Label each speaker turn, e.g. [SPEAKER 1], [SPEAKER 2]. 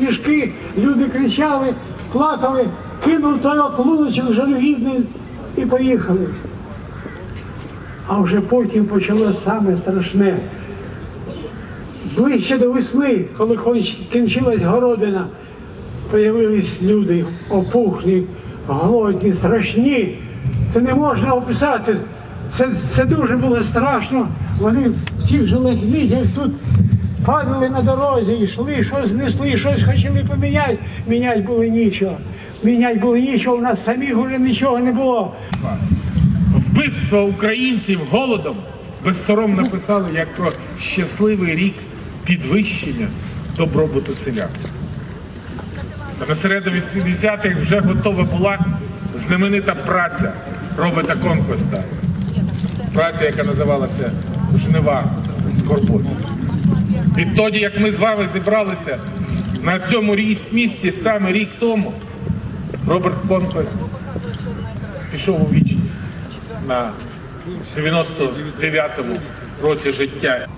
[SPEAKER 1] мішки, люди кричали, плакали, кинув той оклуночок жалюгідний і поїхали. А вже потім почалося саме страшне. Ближче до весни, коли кінчилась городина, появились люди опухлі, голодні, страшні. Це не можна описати. Це, це дуже було страшно. Вони в цих жилих літнях тут падали на дорозі, йшли, щось знесли, щось хотіли поміняти. Міняти було нічого. Міняти було нічого, у нас самих вже нічого не було.
[SPEAKER 2] Вбивство українців голодом безсоромно писали як про щасливий рік підвищення добробуту селян. А на середині 80-х вже готова була знаменита праця Роберта Конквеста. Праця, яка називалася Жнива Скорботи. Відтоді, як ми з вами зібралися на цьому місці саме рік тому, Роберт Конквест пішов у вічність на 99-му році життя.